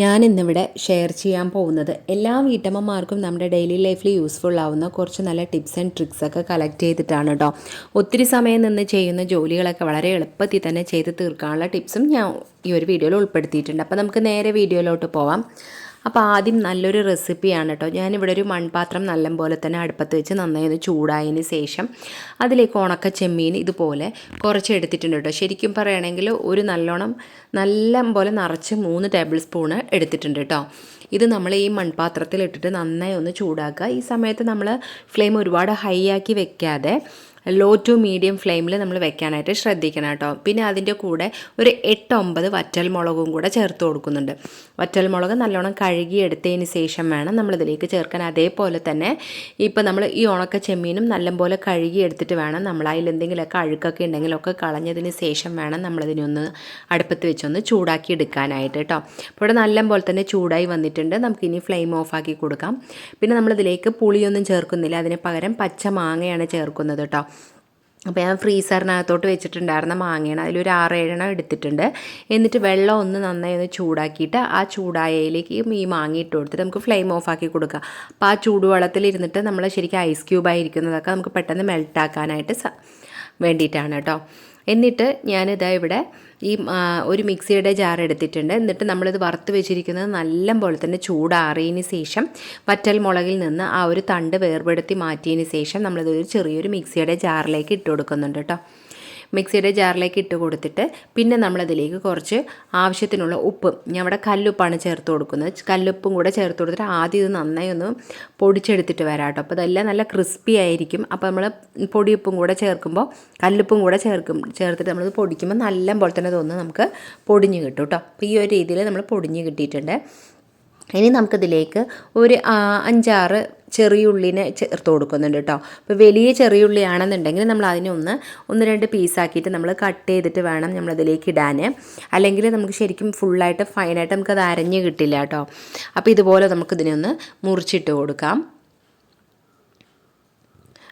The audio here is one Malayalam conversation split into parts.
ഞാൻ ഇന്നിവിടെ ഷെയർ ചെയ്യാൻ പോകുന്നത് എല്ലാ വീട്ടമ്മമാർക്കും നമ്മുടെ ഡെയിലി ലൈഫിൽ യൂസ്ഫുൾ ആവുന്ന കുറച്ച് നല്ല ടിപ്സ് ആൻഡ് ട്രിക്സ് ഒക്കെ കളക്ട് ചെയ്തിട്ടാണ് കേട്ടോ ഒത്തിരി സമയം നിന്ന് ചെയ്യുന്ന ജോലികളൊക്കെ വളരെ എളുപ്പത്തിൽ തന്നെ ചെയ്ത് തീർക്കാനുള്ള ടിപ്സും ഞാൻ ഈ ഒരു വീഡിയോയിൽ ഉൾപ്പെടുത്തിയിട്ടുണ്ട്. അപ്പോൾ നമുക്ക് നേരെ വീഡിയോയിലോട്ട് പോവാം. അപ്പോൾ ആദ്യം നല്ലൊരു റെസിപ്പിയാണ് കേട്ടോ. ഞാനിവിടെ ഒരു മൺപാത്രം നല്ല പോലെ തന്നെ അടുപ്പത്ത് വെച്ച് നന്നായി ഒന്ന് ചൂടായതിന് ശേഷം അതിലേക്ക് ഉണക്ക ചെമ്മീൻ ഇതുപോലെ കുറച്ച് എടുത്തിട്ടുണ്ട് കേട്ടോ. ശരിക്കും പറയുകയാണെങ്കിൽ ഒരു നല്ലോണം നല്ല പോലെ നിറച്ച് മൂന്ന് ടേബിൾ സ്പൂണ് എടുത്തിട്ടുണ്ട് കേട്ടോ. ഇത് നമ്മൾ ഈ മൺപാത്രത്തിൽ ഇട്ടിട്ട് നന്നായി ഒന്ന് ചൂടാക്കുക. ഈ സമയത്ത് നമ്മൾ ഫ്ലെയിം ഒരുപാട് ഹൈ ആക്കി വെക്കാതെ ലോ ടു മീഡിയം ഫ്ലെയിമിൽ നമ്മൾ വെക്കാനായിട്ട് ശ്രദ്ധിക്കണം കേട്ടോ. പിന്നെ അതിന്റെ കൂടെ ഒരു എട്ട് ഒമ്പത് വറ്റൽ മുളകും കൂടെ ചേർത്ത് കൊടുക്കുന്നുണ്ട്. വറ്റൽ മുളക് നല്ലോണം കഴുകി എടുത്തതിന് ശേഷം വേണം നമ്മളിതിലേക്ക് ചേർക്കാൻ. അതേപോലെ തന്നെ ഇപ്പോൾ നമ്മൾ ഈ ഉണക്ക ചെമ്മീനും നല്ലപോലെ കഴുകി എടുത്തിട്ട് വേണം നമ്മൾ അതിൽ എന്തെങ്കിലുമൊക്കെ അഴുക്കൊക്കെ ഉണ്ടെങ്കിലൊക്കെ കളഞ്ഞതിന് ശേഷം വേണം നമ്മളതിനൊന്ന് അടുപ്പത്ത് വെച്ചൊന്ന് ചൂടാക്കി എടുക്കാനായിട്ട് കേട്ടോ. അപ്പോൾ ഇവിടെ നല്ലപോലെ തന്നെ ചൂടായി വന്നിട്ടുണ്ട്. നമുക്കിനി ഫ്ലെയിം ഓഫാക്കി കൊടുക്കാം. പിന്നെ നമ്മളിതിലേക്ക് പുളിയൊന്നും ചേർക്കുന്നില്ല. അതിന് പകരം പച്ച മാങ്ങയാണ് ചേർക്കുന്നത് കേട്ടോ. അപ്പോൾ ഞാൻ ഫ്രീസറിനകത്തോട്ട് വെച്ചിട്ടുണ്ടായിരുന്ന മാങ്ങയാണ്. അതിലൊരു ആറേഴെണ്ണം എടുത്തിട്ടുണ്ട്. എന്നിട്ട് വെള്ളം ഒന്ന് നന്നായി ഒന്ന് ചൂടാക്കിയിട്ട് ആ ചൂടായയിലേക്ക് ഈ മാങ്ങ ഇട്ട് കൊടുത്തിട്ട് നമുക്ക് ഫ്ലെയിം ഓഫ് ആക്കി കൊടുക്കുക അപ്പോൾ ആ ചൂടുവെള്ളത്തിൽ ഇരുന്നിട്ട് നമ്മൾ ശരിക്കും ഐസ് ക്യൂബായിരിക്കുന്നതൊക്കെ നമുക്ക് പെട്ടെന്ന് മെൽട്ടാക്കാനായിട്ട് വേണ്ടിയിട്ടാണ് കേട്ടോ. എന്നിട്ട് ഞാനിതാ ഇവിടെ ഈ ഒരു മിക്സിയുടെ ജാർ എടുത്തിട്ടുണ്ട്. എന്നിട്ട് നമ്മളിത് വറുത്ത് വെച്ചിരിക്കുന്നത് നല്ല പോലെ തന്നെ ചൂടാറിയതിന് ശേഷം വറ്റൽ മുളകിൽ നിന്ന് ആ ഒരു തണ്ട് വേർപെടുത്തി മാറ്റിയതിന് ശേഷം നമ്മളിത് ഒരു ചെറിയൊരു മിക്സിയുടെ ജാറിലേക്ക് ഇട്ട് കൊടുക്കുന്നുണ്ട് കേട്ടോ മിക്സിയുടെ ജാറിലേക്ക് ഇട്ട് കൊടുത്തിട്ട് പിന്നെ നമ്മളതിലേക്ക് കുറച്ച് ആവശ്യത്തിനുള്ള ഉപ്പ്. ഞാൻ അവിടെ കല്ലുപ്പാണ് ചേർത്ത് കൊടുക്കുന്നത്. കല്ലുപ്പും കൂടെ ചേർത്ത് കൊടുത്തിട്ട് ആദ്യം ഇത് നന്നായി ഒന്ന് പൊടിച്ചെടുത്തിട്ട് വരാം കേട്ടോ. അപ്പോൾ ഇതെല്ലാം നല്ല ക്രിസ്പി ആയിരിക്കും. അപ്പോൾ നമ്മൾ പൊടിയുപ്പും കൂടെ ചേർക്കുമ്പോൾ കല്ലുപ്പും കൂടെ ചേർക്കും. ചേർത്തിട്ട് നമ്മളിത് പൊടിക്കുമ്പോൾ നല്ല പോലെ തന്നെ തോന്നുന്നു നമുക്ക് പൊടിഞ്ഞ് കിട്ടും കേട്ടോ. അപ്പോൾ ഈ ഒരു രീതിയിൽ നമ്മൾ പൊടിഞ്ഞ് കിട്ടിയിട്ടുണ്ട്. ഇനി നമുക്കിതിലേക്ക് ഒരു അഞ്ചാറ് ചെറിയുള്ളിനെ ചേർത്ത് കൊടുക്കുന്നുണ്ട് കേട്ടോ അപ്പോൾ വലിയ ചെറിയുള്ളിയാണെന്നുണ്ടെങ്കിൽ നമ്മൾ അതിനെ ഒന്ന് ഒന്ന് രണ്ട് പീസാക്കിയിട്ട് നമ്മൾ കട്ട് ചെയ്തിട്ട് വേണം നമ്മളതിലേക്ക് ഇടാൻ അല്ലെങ്കിൽ നമുക്ക് ശരിക്കും ഫുള്ളായിട്ട് ഫൈനായിട്ട് നമുക്കത് അരഞ്ഞ് കിട്ടില്ല കേട്ടോ അപ്പോൾ ഇതുപോലെ നമുക്കിതിനെ ഒന്ന് മുറിച്ചിട്ട് കൊടുക്കാം.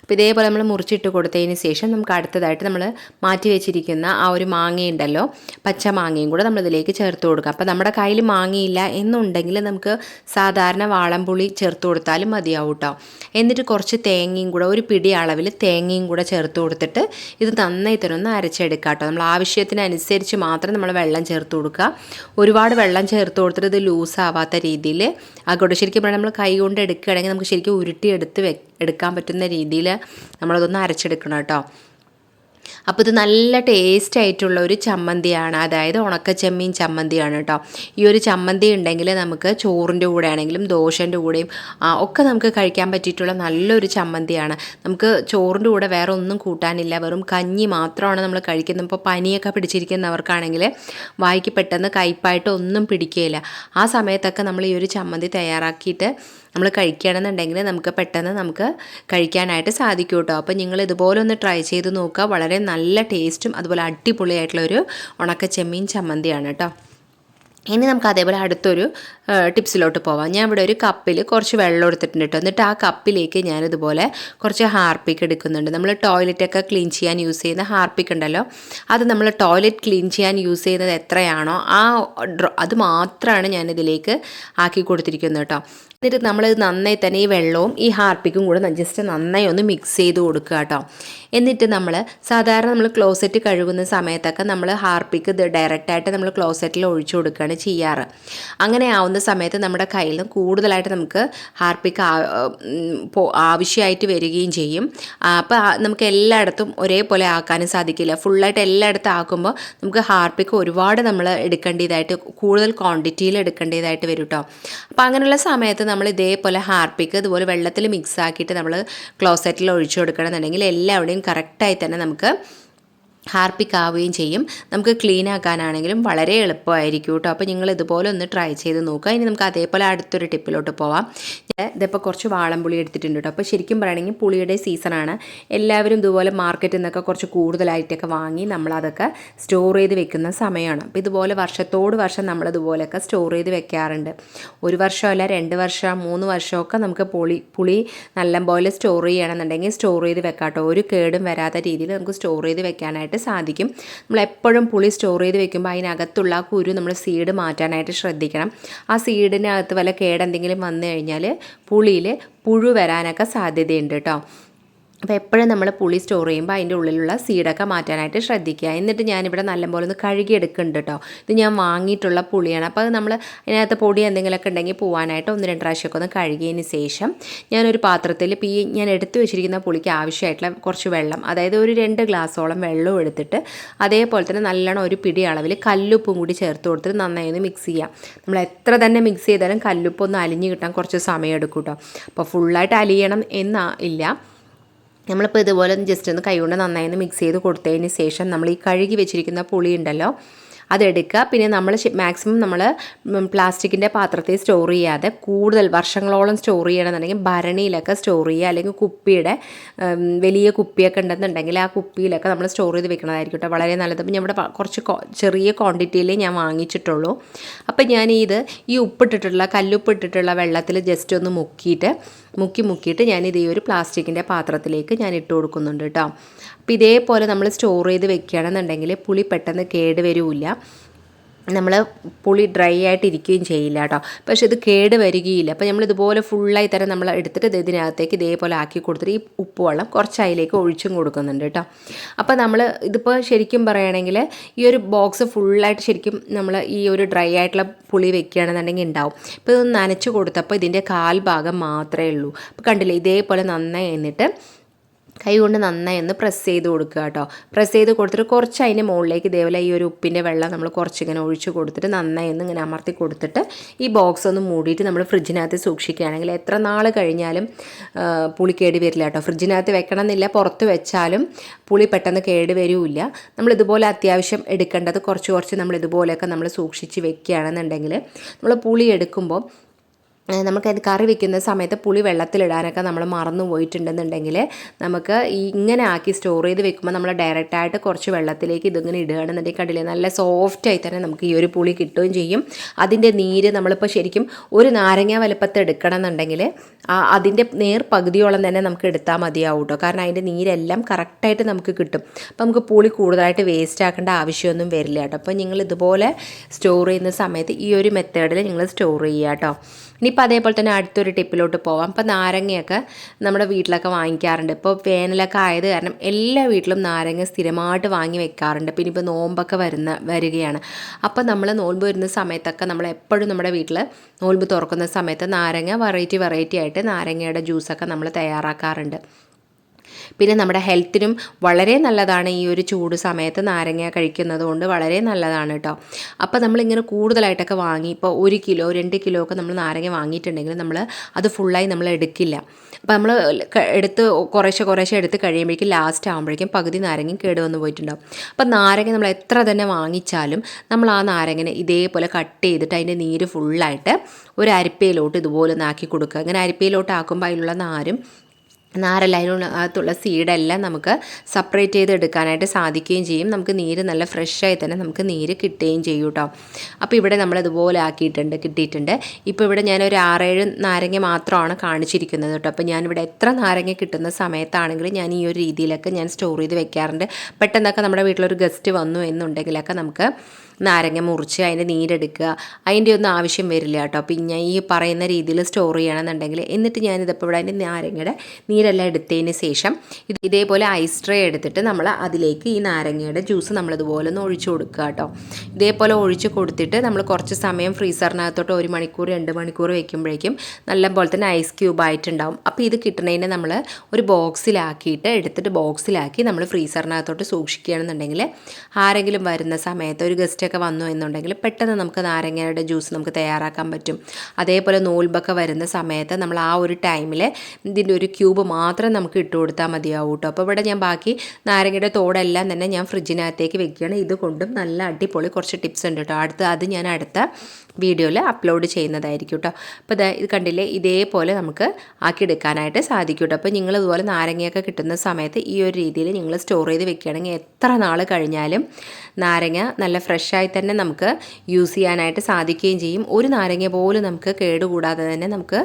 അപ്പോൾ ഇതേപോലെ നമ്മൾ മുറിച്ചിട്ട് കൊടുത്തതിന് ശേഷം നമുക്ക് അടുത്തതായിട്ട് നമ്മൾ മാറ്റി വെച്ചിരിക്കുന്ന ആ ഒരു മാങ്ങയുണ്ടല്ലോ പച്ച മാങ്ങയും കൂടെ നമ്മളിതിലേക്ക് ചേർത്ത് കൊടുക്കുക അപ്പോൾ നമ്മുടെ കയ്യിൽ മാങ്ങയില്ല എന്നുണ്ടെങ്കിൽ നമുക്ക് സാധാരണ വാളംപുളി ചേർത്ത് കൊടുത്താലും മതിയാവും കേട്ടോ എന്നിട്ട് കുറച്ച് തേങ്ങയും കൂടെ ഒരു പിടി അളവിൽ തേങ്ങയും കൂടെ ചേർത്ത് കൊടുത്തിട്ട് ഇത് നന്നായി തന്നെ ഒന്ന് അരച്ചെടുക്കുക കേട്ടോ നമ്മൾ ആവശ്യത്തിനനുസരിച്ച് മാത്രം നമ്മൾ വെള്ളം ചേർത്ത് കൊടുക്കുക. ഒരുപാട് വെള്ളം ചേർത്ത് കൊടുത്തിട്ട് ഇത് ലൂസ് ആവാത്ത രീതിയിൽ കൂടെ ശരിക്കും പറഞ്ഞാൽ നമ്മൾ കൈ കൊണ്ട് എടുക്കുകയാണെങ്കിൽ നമുക്ക് ശരിക്കും ഉരുട്ടിയെടുത്ത് വെ എടുക്കാൻ പറ്റുന്ന രീതിയിൽ നമ്മളതൊന്ന് അരച്ചെടുക്കണം കേട്ടോ. അപ്പോൾ ഇത് നല്ല ടേസ്റ്റ് ആയിട്ടുള്ള ഒരു ചമ്മന്തിയാണ്. അതായത് ഉണക്ക ചെമ്മീൻ ചമ്മന്തിയാണ് കേട്ടോ. ഈ ഒരു ചമ്മന്തി ഉണ്ടെങ്കിൽ നമുക്ക് ചോറിന്റെ കൂടെ ആണെങ്കിലും ദോശന്റെ കൂടെയും ഒക്കെ നമുക്ക് കഴിക്കാൻ പറ്റിയിട്ടുള്ള നല്ലൊരു ചമ്മന്തിയാണ്. നമുക്ക് ചോറിന്റെ കൂടെ വേറെ ഒന്നും കൂട്ടാനില്ല. വെറും കഞ്ഞി മാത്രമാണ് നമ്മൾ കഴിക്കുന്നത്. ഇപ്പോൾ പനിയൊക്കെ പിടിച്ചിരിക്കുന്നവർക്കാണെങ്കിൽ വായിക്ക് പെട്ടെന്ന് കയ്പായിട്ട് ഒന്നും പിടിക്കുകയില്ല ആ സമയത്തൊക്കെ നമ്മൾ ഈ ഒരു ചമ്മന്തി തയ്യാറാക്കിയിട്ട് നമ്മൾ കഴിക്കുകയാണെന്നുണ്ടെങ്കിൽ നമുക്ക് പെട്ടെന്ന് നമുക്ക് കഴിക്കാനായിട്ട് സാധിക്കും കേട്ടോ. അപ്പോൾ നിങ്ങൾ ഇതുപോലെ ഒന്ന് ട്രൈ ചെയ്ത് നോക്കുക. വളരെ നല്ല ടേസ്റ്റും അതുപോലെ അടിപൊളിയായിട്ടുള്ള ഒരു ഉണക്ക ചെമ്മീൻ ചമ്മന്തിയാണ് കേട്ടോ. ഇനി നമുക്ക് അതേപോലെ അടുത്തൊരു ടിപ്സിലോട്ട് പോവാം. ഞാൻ ഇവിടെ ഒരു കപ്പിൽ കുറച്ച് വെള്ളം എടുത്തിട്ടുണ്ട് കേട്ടോ. എന്നിട്ട് ആ കപ്പിലേക്ക് ഞാനിതുപോലെ കുറച്ച് ഹാർപ്പിക്ക് എടുക്കുന്നുണ്ട്. നമ്മൾ ടോയ്ലറ്റൊക്കെ ക്ലീൻ ചെയ്യാൻ യൂസ് ചെയ്യുന്ന ഹാർപ്പിക്ക് ഉണ്ടല്ലോ. അത് നമ്മൾ ടോയ്ലറ്റ് ക്ലീൻ ചെയ്യാൻ യൂസ് ചെയ്യുന്നത് എത്രയാണോ ആ അത് മാത്രമാണ് ഞാനിതിലേക്ക് ആക്കി കൊടുത്തിരിക്കുന്നത് കേട്ടോ. എന്നിട്ട് നമ്മൾ നന്നായി തന്നെ ഈ വെള്ളവും ഈ ഹാർപ്പിക്കും കൂടെ ജസ്റ്റ് നന്നായി ഒന്ന് മിക്സ് ചെയ്ത് കൊടുക്കുക കേട്ടോ എന്നിട്ട് നമ്മൾ സാധാരണ നമ്മൾ ക്ലോസറ്റ് കഴുകുന്ന സമയത്തൊക്കെ നമ്മൾ ഹാർപ്പിക്ക് ഡയറക്റ്റായിട്ട് നമ്മൾ ക്ലോസറ്റിൽ ഒഴിച്ചു കൊടുക്കുകയാണ് ചെയ്യാറ്. അങ്ങനെ ആവുന്ന സമയത്ത് നമ്മുടെ കയ്യിൽ കൂടുതലായിട്ട് നമുക്ക് ഹാർപ്പിക്ക് ആവശ്യമായിട്ട് വരികയും ചെയ്യും. അപ്പോൾ നമുക്ക് എല്ലായിടത്തും ഒരേപോലെ ആക്കാനും സാധിക്കില്ല. ഫുള്ളായിട്ട് എല്ലായിടത്തും ആക്കുമ്പോൾ നമുക്ക് ഹാർപ്പിക്ക് ഒരുപാട് നമ്മൾ എടുക്കേണ്ടതായിട്ട് കൂടുതൽ ക്വാണ്ടിറ്റിയിൽ എടുക്കേണ്ടതായിട്ട് വരും കേട്ടോ അപ്പോൾ അങ്ങനെയുള്ള സമയത്ത് നമ്മൾ ഇതേപോലെ ഹാർപ്പിക്ക് ഇതുപോലെ വെള്ളത്തിൽ മിക്സ് ആക്കിയിട്ട് നമ്മൾ ക്ലോസറ്റിൽ ഒഴിച്ചു കൊടുക്കണമെന്നുണ്ടെങ്കിൽ എല്ലാവിടെയും കറക്റ്റായി തന്നെ നമുക്ക് ഹാർപ്പിക് ആവുകയും ചെയ്യും. നമുക്ക് ക്ലീൻ ആക്കാനാണെങ്കിലും വളരെ എളുപ്പമായിരിക്കും കേട്ടോ അപ്പോൾ നിങ്ങൾ ഇതുപോലെ ഒന്ന് ട്രൈ ചെയ്ത് നോക്കുക. ഇനി നമുക്ക് അതേപോലെ അടുത്തൊരു ടിപ്പിലോട്ട് പോവാം. ഇതിപ്പോൾ കുറച്ച് വാളംപുളി എടുത്തിട്ടുണ്ട് കേട്ടോ അപ്പോൾ ശരിക്കും പറയുകയാണെങ്കിൽ പുളിയുടെ സീസണാണ് എല്ലാവരും ഇതുപോലെ മാർക്കറ്റിൽ നിന്നൊക്കെ കുറച്ച് കൂടുതലായിട്ടൊക്കെ വാങ്ങി നമ്മളതൊക്കെ സ്റ്റോർ ചെയ്ത് വെക്കുന്ന സമയമാണ്. അപ്പോൾ ഇതുപോലെ വർഷത്തോട് വർഷം നമ്മളിതുപോലെയൊക്കെ സ്റ്റോർ ചെയ്ത് വെക്കാറുണ്ട്. ഒരു വർഷമല്ല രണ്ട് വർഷം മൂന്ന് വർഷമൊക്കെ നമുക്ക് പുളി പുളി നല്ലപോലെ സ്റ്റോർ ചെയ്യണമെന്നുണ്ടെങ്കിൽ സ്റ്റോർ ചെയ്ത് വെക്കാം കേട്ടോ ഒരു കേടും വരാത്ത രീതിയിൽ നമുക്ക് സ്റ്റോർ ചെയ്ത് വെക്കാനായിട്ട് എടുക്കാനായിട്ട് സാധിക്കും. നമ്മൾ എപ്പോഴും പുളി സ്റ്റോർ ചെയ്ത് വെക്കുമ്പോൾ അതിനകത്തുള്ള ആ കുരു നമ്മൾ സീഡ് മാറ്റാനായിട്ട് ശ്രദ്ധിക്കണം. ആ സീഡിനകത്ത് വല്ല കേടെന്തെങ്കിലും വന്നു കഴിഞ്ഞാൽ പുളിയിൽ പുഴു വരാനൊക്കെ സാധ്യതയുണ്ട് കേട്ടോ അപ്പോൾ എപ്പോഴും നമ്മൾ പുളി സ്റ്റോർ ചെയ്യുമ്പോൾ അതിന്റെ ഉള്ളിലുള്ള സീഡൊക്കെ മാറ്റാനായിട്ട് ശ്രദ്ധിക്കുക. എന്നിട്ട് ഞാനിവിടെ നല്ലപോലെ ഒന്ന് കഴുകി എടുക്കുന്നുണ്ട് കേട്ടോ. ഇത് ഞാൻ വാങ്ങിയിട്ടുള്ള പുളിയാണ്. അപ്പോൾ അത് നമ്മൾ അതിനകത്ത് പൊടി എന്തെങ്കിലുമൊക്കെ ഉണ്ടെങ്കിൽ പോകാനായിട്ട് ഒന്ന് രണ്ട് പ്രാവശ്യമൊക്കെ ഒന്ന് കഴുകിയതിന് ശേഷം ഞാനൊരു പാത്രത്തിൽ ഇപ്പോൾ ഈ ഞാൻ എടുത്തു വെച്ചിരിക്കുന്ന പുളിക്ക് ആവശ്യമായിട്ടുള്ള കുറച്ച് വെള്ളം അതായത് ഒരു രണ്ട് ഗ്ലാസ്സോളം വെള്ളവും എടുത്തിട്ട് അതേപോലെ തന്നെ നല്ലോണം ഒരു പിടി അളവിൽ കല്ലുപ്പും കൂടി ചേർത്ത് കൊടുത്തിട്ട് നന്നായി ഒന്ന് മിക്സ് ചെയ്യാം. നമ്മൾ എത്ര തന്നെ മിക്സ് ചെയ്താലും കല്ലുപ്പൊന്ന് അലിഞ്ഞ് കിട്ടാൻ കുറച്ച് സമയം എടുക്കും കേട്ടോ. അപ്പോൾ ഫുള്ളായിട്ട് അലിയണം എന്നാ ഇല്ല. നമ്മളിപ്പോൾ ഇതുപോലെ ജസ്റ്റ് ഒന്ന് കൈകൊണ്ട് നന്നായി ഒന്ന് മിക്സ് ചെയ്ത് കൊടുത്തതിന് ശേഷം നമ്മൾ ഈ കഴുകി വെച്ചിരിക്കുന്ന പുളി ഉണ്ടല്ലോ അതെടുക്കുക പിന്നെ നമ്മൾ മാക്സിമം നമ്മൾ പ്ലാസ്റ്റിക്കിന്റെ പാത്രത്തിൽ സ്റ്റോർ ചെയ്യാതെ കൂടുതൽ വർഷങ്ങളോളം സ്റ്റോർ ചെയ്യണമെന്നുണ്ടെങ്കിൽ ഭരണിയിലൊക്കെ സ്റ്റോർ ചെയ്യുക. അല്ലെങ്കിൽ കുപ്പിയുടെ വലിയ കുപ്പിയൊക്കെ ഉണ്ടെന്നുണ്ടെങ്കിൽ ആ കുപ്പിയിലൊക്കെ നമ്മൾ സ്റ്റോർ ചെയ്ത് വെക്കണതായിരിക്കും കേട്ടോ. വളരെ നല്ലത്. അപ്പം ഇവിടെ കുറച്ച് ചെറിയ ക്വാണ്ടിറ്റിയിൽ ഞാൻ വാങ്ങിച്ചിട്ടുള്ളൂ. അപ്പം ഞാൻ ഇത് ഈ ഉപ്പിട്ടിട്ടുള്ള കല്ലുപ്പിട്ടിട്ടുള്ള വെള്ളത്തിൽ ജസ്റ്റ് ഒന്ന് മുക്കിയിട്ട് മുക്കി മുക്കിയിട്ട് ഞാനിത് ഈ ഒരു പ്ലാസ്റ്റിക്കിന്റെ പാത്രത്തിലേക്ക് ഞാൻ ഇട്ട് കൊടുക്കുന്നുണ്ട് കേട്ടോ. അപ്പോൾ ഇതേപോലെ നമ്മൾ സ്റ്റോർ ചെയ്ത് വെക്കുകയാണെന്നുണ്ടെങ്കിൽ പുളി പെട്ടെന്ന് കേട് വരില്ല നമ്മൾ പുളി ഡ്രൈ ആയിട്ട് ഇരിക്കുകയും ചെയ്യില്ല കേട്ടോ പക്ഷേ ഇത് കേട് വരികയില്ല. അപ്പോൾ നമ്മൾ ഇതുപോലെ ഫുള്ളായി തരം നമ്മൾ എടുത്തിട്ട് ഇത് ഇതിനകത്തേക്ക് ഇതേപോലെ ആക്കി കൊടുത്തിട്ട് ഈ ഉപ്പ് വെള്ളം കുറച്ച് അതിലേക്ക് ഒഴിച്ചും കൊടുക്കുന്നുണ്ട് കേട്ടോ അപ്പോൾ നമ്മൾ ഇതിപ്പോൾ ശരിക്കും പറയുകയാണെങ്കിൽ ഈ ഒരു ബോക്സ് ഫുള്ളായിട്ട് ശരിക്കും നമ്മൾ ഈ ഒരു ഡ്രൈ ആയിട്ടുള്ള പുളി വെക്കുകയാണെന്നുണ്ടെങ്കിൽ ഉണ്ടാവും. ഇപ്പോൾ ഇത് നനച്ച് കൊടുത്തപ്പോൾ ഇതിന്റെ കാൽ ഭാഗം മാത്രമേ ഉള്ളൂ. അപ്പോൾ കണ്ടില്ലേ ഇതേപോലെ നന്നായി എന്നിട്ട് കൈ കൊണ്ട് നന്നായി ഒന്ന് പ്രസ് ചെയ്ത് കൊടുക്കുക കേട്ടോ. പ്രസ് ചെയ്ത് കൊടുത്തിട്ട് കുറച്ച് അതിന്റെ മുകളിലേക്ക് ഇതേപോലെ ഈ ഒരു ഉപ്പിന്റെ വെള്ളം നമ്മൾ കുറച്ചിങ്ങനെ ഒഴിച്ച് കൊടുത്തിട്ട് നന്നായി ഒന്ന് ഇങ്ങനെ അമർത്തി കൊടുത്തിട്ട് ഈ ബോക്സ് ഒന്ന് മൂടിയിട്ട് നമ്മൾ ഫ്രിഡ്ജിനകത്ത് സൂക്ഷിക്കുകയാണെങ്കിൽ എത്ര നാൾ കഴിഞ്ഞാലും പുളി കേട് വരില്ല കേട്ടോ. ഫ്രിഡ്ജിനകത്ത് വെക്കണം എന്നില്ല പുറത്ത് വെച്ചാലും പുളി പെട്ടെന്ന് കേട് വരില്ല. നമ്മൾ ഇതുപോലെ അത്യാവശ്യം എടുക്കേണ്ടത് കുറച്ച് കുറച്ച് നമ്മൾ ഇതുപോലെയൊക്കെ നമ്മൾ സൂക്ഷിച്ച് വെക്കുകയാണെന്നുണ്ടെങ്കിൽ നമ്മൾ പുളി എടുക്കുമ്പോൾ നമുക്കത് കറി വെക്കുന്ന സമയത്ത് പുളി വെള്ളത്തിലിടാനൊക്കെ നമ്മൾ മറന്നു പോയിട്ടുണ്ടെന്നുണ്ടെങ്കിൽ നമുക്ക് ഈ ഇങ്ങനെ ആക്കി സ്റ്റോർ ചെയ്ത് വെക്കുമ്പോൾ നമ്മൾ ഡയറക്റ്റായിട്ട് കുറച്ച് വെള്ളത്തിലേക്ക് ഇതിങ്ങനെ ഇടുകയാണെന്നുണ്ടെങ്കിൽ കണ്ടില്ലേ നല്ല സോഫ്റ്റായി തന്നെ നമുക്ക് ഈ ഒരു പുളി കിട്ടുകയും ചെയ്യും. അതിന്റെ നീര് നമ്മളിപ്പോൾ ശരിക്കും ഒരു നാരങ്ങ വലുപ്പത്തിൽ എടുക്കണം എന്നുണ്ടെങ്കിൽ അതിന്റെ നേർ പകുതിയോളം തന്നെ നമുക്ക് എടുത്താൽ മതിയാവും കേട്ടോ കാരണം അതിന്റെ നീരെല്ലാം കറക്റ്റായിട്ട് നമുക്ക് കിട്ടും. അപ്പോൾ നമുക്ക് പുളി കൂടുതലായിട്ട് വേസ്റ്റ് ആക്കേണ്ട ആവശ്യമൊന്നും വരില്ല കേട്ടോ അപ്പോൾ നിങ്ങൾ ഇതുപോലെ സ്റ്റോർ ചെയ്യുന്ന സമയത്ത് ഈ ഒരു മെത്തേഡിൽ നിങ്ങൾ സ്റ്റോർ ചെയ്യുക കേട്ടോ ഇനിയിപ്പോൾ അതേപോലെ തന്നെ അടുത്തൊരു ടിപ്പിലോട്ട് പോവാം. ഇപ്പോൾ നാരങ്ങയൊക്കെ നമ്മുടെ വീട്ടിലൊക്കെ വാങ്ങിക്കാറുണ്ട്. ഇപ്പോൾ വേനലൊക്കെ ആയത് കാരണം എല്ലാ വീട്ടിലും നാരങ്ങ സ്ഥിരമായിട്ട് വാങ്ങി വെക്കാറുണ്ട്. പിന്നെ ഇപ്പോൾ നോമ്പൊക്കെ വരുന്ന വരികയാണ്. അപ്പോൾ നമ്മൾ നോമ്പ് വരുന്ന സമയത്തൊക്കെ നമ്മൾ എപ്പോഴും നമ്മുടെ വീട്ടിൽ നോമ്പ് തുറക്കുന്ന സമയത്ത് നാരങ്ങ വെറൈറ്റി വെറൈറ്റി ആയിട്ട് നാരങ്ങയുടെ ജ്യൂസൊക്കെ നമ്മൾ തയ്യാറാക്കാറുണ്ട്. പിന്നെ നമ്മുടെ ഹെൽത്തിനും വളരെ നല്ലതാണ് ഈ ഒരു ചൂട് സമയത്ത് നാരങ്ങ കഴിക്കുന്നത് കൊണ്ട് വളരെ നല്ലതാണ് കേട്ടോ അപ്പോൾ നമ്മളിങ്ങനെ കൂടുതലായിട്ടൊക്കെ വാങ്ങി ഇപ്പോൾ ഒരു കിലോ രണ്ട് കിലോ ഒക്കെ നമ്മൾ നാരങ്ങ വാങ്ങിയിട്ടുണ്ടെങ്കിൽ നമ്മൾ അത് ഫുള്ളായി നമ്മൾ എടുക്കില്ല. അപ്പോൾ നമ്മൾ എടുത്ത് കുറേശ്ശെ കുറേശ്ശെ എടുത്ത് കഴിയുമ്പോഴേക്കും ലാസ്റ്റ് ആകുമ്പോഴേക്കും പകുതി നാരങ്ങയും കേടുവന്ന് പോയിട്ടുണ്ടാവും. അപ്പോൾ നാരങ്ങ നമ്മൾ എത്ര തന്നെ വാങ്ങിച്ചാലും നമ്മൾ ആ നാരങ്ങനെ ഇതേപോലെ കട്ട് ചെയ്തിട്ട് അതിന്റെ നീര് ഫുള്ളായിട്ട് ഒരു അരിപ്പയിലോട്ട് ഇതുപോലെ ഒന്ന് കൊടുക്കുക. അങ്ങനെ അരിപ്പയിലോട്ട് ആക്കുമ്പോൾ അതിലുള്ള നാരും നാരല്ല തുളസിയുടെ സീഡെല്ലാം നമുക്ക് സെപ്പറേറ്റ് ചെയ്ത് എടുക്കാനായിട്ട് സാധിക്കുകയും ചെയ്യും. നമുക്ക് നീര് നല്ല ഫ്രഷായി തന്നെ നമുക്ക് നീര് കിട്ടുകയും ചെയ്യും കേട്ടോ അപ്പോൾ ഇവിടെ നമ്മൾ ഇതുപോലെ ആക്കിയിട്ടുണ്ട് കിട്ടിയിട്ടുണ്ട്. ഇപ്പോൾ ഇവിടെ ഞാൻ ഒരു ആറേഴ് നാരങ്ങ മാത്രമാണ് കാണിച്ചിരിക്കുന്നത് കേട്ടോ അപ്പോൾ ഞാനിവിടെ എത്ര നാരങ്ങ കിട്ടുന്ന സമയത്താണെങ്കിൽ ഞാൻ ഈ ഒരു രീതിയിലൊക്കെ ഞാൻ സ്റ്റോർ ചെയ്ത് വെക്കാറുണ്ട്. പെട്ടെന്നൊക്കെ നമ്മുടെ വീട്ടിലൊരു ഗസ്റ്റ് വന്നു എന്നുണ്ടെങ്കിലൊക്കെ നമുക്ക് നാരങ്ങ മുറിച്ച് അതിന്റെ നീരെടുക്കുക. അതിന്റെ ഒന്നും ആവശ്യം വരില്ല കേട്ടോ. അപ്പം ഞാൻ ഈ പറയുന്ന രീതിയിൽ സ്റ്റോർ ചെയ്യണമെന്നുണ്ടെങ്കിൽ എന്നിട്ട് ഞാനിതിപ്പോൾ ഇവിടെ അതിന്റെ നാരങ്ങയുടെ നീരെല്ലാം എടുത്തതിന് ശേഷം ഇത് ഇതേപോലെ ഐസ് ട്രേ എടുത്തിട്ട് നമ്മൾ അതിലേക്ക് ഈ നാരങ്ങയുടെ ജ്യൂസ് നമ്മളിതുപോലെ ഒന്ന് ഒഴിച്ചു കൊടുക്കുക കേട്ടോ. ഇതേപോലെ ഒഴിച്ച് കൊടുത്തിട്ട് നമ്മൾ കുറച്ച് സമയം ഫ്രീസറിനകത്തോട്ട് ഒരു മണിക്കൂർ രണ്ട് മണിക്കൂർ വെക്കുമ്പോഴേക്കും നല്ല പോലെ തന്നെ ഐസ് ക്യൂബ് ആയിട്ടുണ്ടാവും. അപ്പോൾ ഇത് കിട്ടുന്നതിന് നമ്മൾ ഒരു ബോക്സിലാക്കിയിട്ട് എടുത്തിട്ട് ബോക്സിലാക്കി നമ്മൾ ഫ്രീസറിനകത്തോട്ട് സൂക്ഷിക്കുകയാണെന്നുണ്ടെങ്കിൽ ആരെങ്കിലും വരുന്ന സമയത്ത് ഒരു ഗസ്റ്റൊക്കെ വന്നു എന്നുണ്ടെങ്കിൽ പെട്ടെന്ന് നമുക്ക് നാരങ്ങയുടെ ജ്യൂസ് നമുക്ക് തയ്യാറാക്കാൻ പറ്റും. അതേപോലെ നോൽബൊക്കെ വരുന്ന സമയത്ത് നമ്മൾ ആ ഒരു ടൈമിൽ ഇതിന്റെ ഒരു ക്യൂബ് മാത്രം നമുക്ക് ഇട്ട് കൊടുത്താൽ മതിയാവും കേട്ടോ അപ്പോൾ ഇവിടെ ഞാൻ ബാക്കി നാരങ്ങയുടെ തോടെല്ലാം തന്നെ ഞാൻ ഫ്രിഡ്ജിനകത്തേക്ക് വെക്കുകയാണ്. ഇതുകൊണ്ടും നല്ല അടിപൊളി കുറച്ച് ടിപ്സ് ഉണ്ട് കേട്ടോ അടുത്ത അത് ഞാൻ അടുത്ത വീഡിയോയിൽ അപ്ലോഡ് ചെയ്യുന്നതായിരിക്കും കേട്ടോ അപ്പോൾ ഇതാ കണ്ടില്ലേ? ഇതേപോലെ നമുക്ക് ആക്കിയെടുക്കാനായിട്ട് സാധിക്കും കേട്ടോ അപ്പോൾ നിങ്ങൾ ഇതുപോലെ നാരങ്ങയൊക്കെ കിട്ടുന്ന സമയത്ത് ഈ ഒരു രീതിയിൽ നിങ്ങൾ സ്റ്റോർ ചെയ്ത് വെക്കുകയാണെങ്കിൽ എത്ര നാൾ കഴിഞ്ഞാലും നാരങ്ങ നല്ല ഫ്രഷായി തന്നെ നമുക്ക് യൂസ് ചെയ്യാനായിട്ട് സാധിക്കുകയും ചെയ്യും. ഒരു നാരങ്ങ പോലും നമുക്ക് കേടുകൂടാതെ തന്നെ നമുക്ക്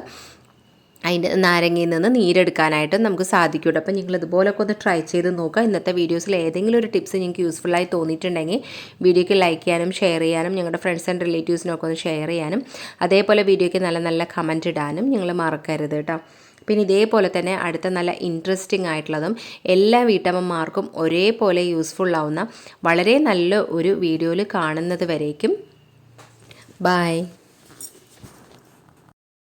അതിന്റെ നാരങ്ങയിൽ നിന്ന് നീരെടുക്കാനായിട്ടും നമുക്ക് സാധിക്കും കേട്ടോ അപ്പോൾ നിങ്ങൾ ഇതുപോലൊക്കെ ഒന്ന് ട്രൈ ചെയ്ത് നോക്കുക. ഇന്നത്തെ വീഡിയോസിൽ ഏതെങ്കിലും ഒരു ടിപ്സ് നിങ്ങൾക്ക് യൂസ്ഫുള്ളായി തോന്നിയിട്ടുണ്ടെങ്കിൽ വീഡിയോയ്ക്ക് ലൈക്ക് ചെയ്യാനും ഷെയർ ചെയ്യാനും ഞങ്ങളുടെ ഫ്രണ്ട്സ് ആൻഡ് റിലേറ്റീവ്സിനൊക്കെ ഒന്ന് ഷെയർ ചെയ്യാനും. അതേപോലെ വീഡിയോയ്ക്ക് നല്ല നല്ല കമന്റ് ഇടാനും നിങ്ങൾ മറക്കരുത് കേട്ടോ. പിന്നെ ഇതേപോലെ തന്നെ അടുത്ത നല്ല ഇൻട്രസ്റ്റിംഗ് ആയിട്ടുള്ളതും എല്ലാ വീട്ടമ്മമാർക്കും ഒരേപോലെ യൂസ്ഫുൾ ആവുന്ന വളരെ നല്ല ഒരു വീഡിയോയിൽ കാണുന്നത് വരേക്കും. ബായ്